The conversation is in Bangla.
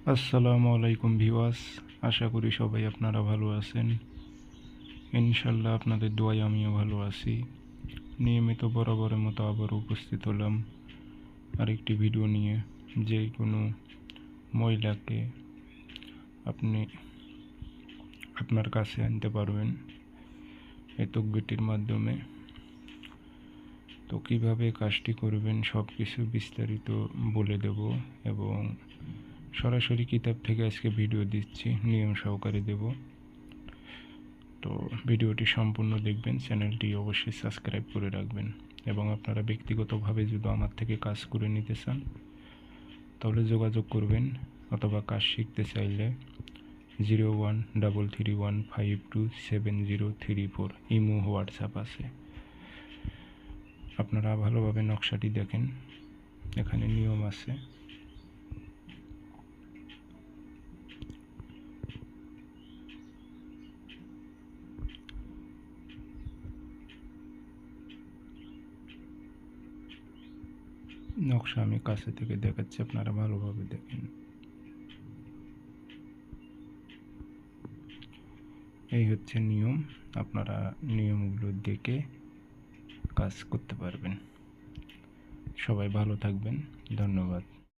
আসসালামু আলাইকুম ভিওয়াস আশা করি সবাই আপনারা ভালো আছেন। ইনশাল্লাহ আপনাদের দোয়ায় আমিও ভালো আছি। নিয়মিত বরাবরের মতো আবার উপস্থিত হলাম আরেকটি ভিডিও নিয়ে। যে কোনো মহিলাকে আপনি আপনার কাছে আনতে পারবেন এই তকবিটির মাধ্যমে। তো কীভাবে কাজটি করবেন সব কিছু বিস্তারিত বলে দেব এবং সরাসরি কিতাব থেকে আজকে ভিডিও দিচ্ছি, নিয়ম সহকারে দেব। তো ভিডিওটি সম্পূর্ণ দেখবেন, চ্যানেলটি অবশ্যই সাবস্ক্রাইব করে রাখবেন। এবং আপনারা ব্যক্তিগতভাবে যদি আমার থেকে কাজ করে নিতে চান, তাহলে যোগাযোগ করবেন অথবা কাজ শিখতে চাইলে zero one, double three one, five two seven zero three four, imo, WhatsApp আছে। আপনারা ভালোভাবে নকশাটি দেখেন। এখানে নিয়ম আছে। নকশা আমি কাছে থেকে দেখাচ্ছি, আপনারা ভালোভাবে দেখেন। এই হচ্ছে নিয়ম, আপনারা নিয়মগুলো দেখে কাজ করতে পারবেন। সবাই ভালো থাকবেন, ধন্যবাদ।